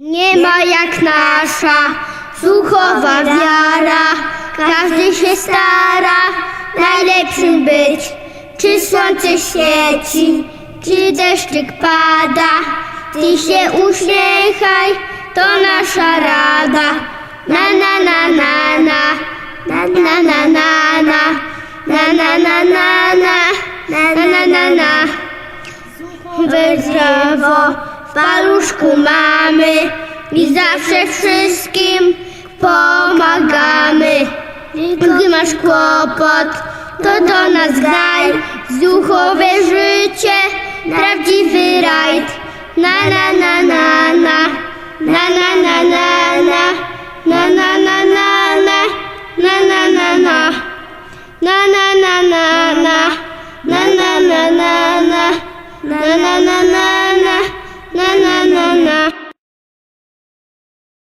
Nie ma jak nasza duchowa wiara, każdy się stara najlepszym być. Czy słońce świeci, czy deszczyk pada, ty się uśmiechaj, to nasza rada. Na na na na na, na na na na na, na na na na na, na na na na drzewo w paluszku mamy i zawsze wszystkim pomagamy. Gdy masz kłopot, to do nas graj, duchowe życie, prawdziwy rajd. Na na na na na, na na na na na, na na na na na, na na na na, na na na na. na na na na.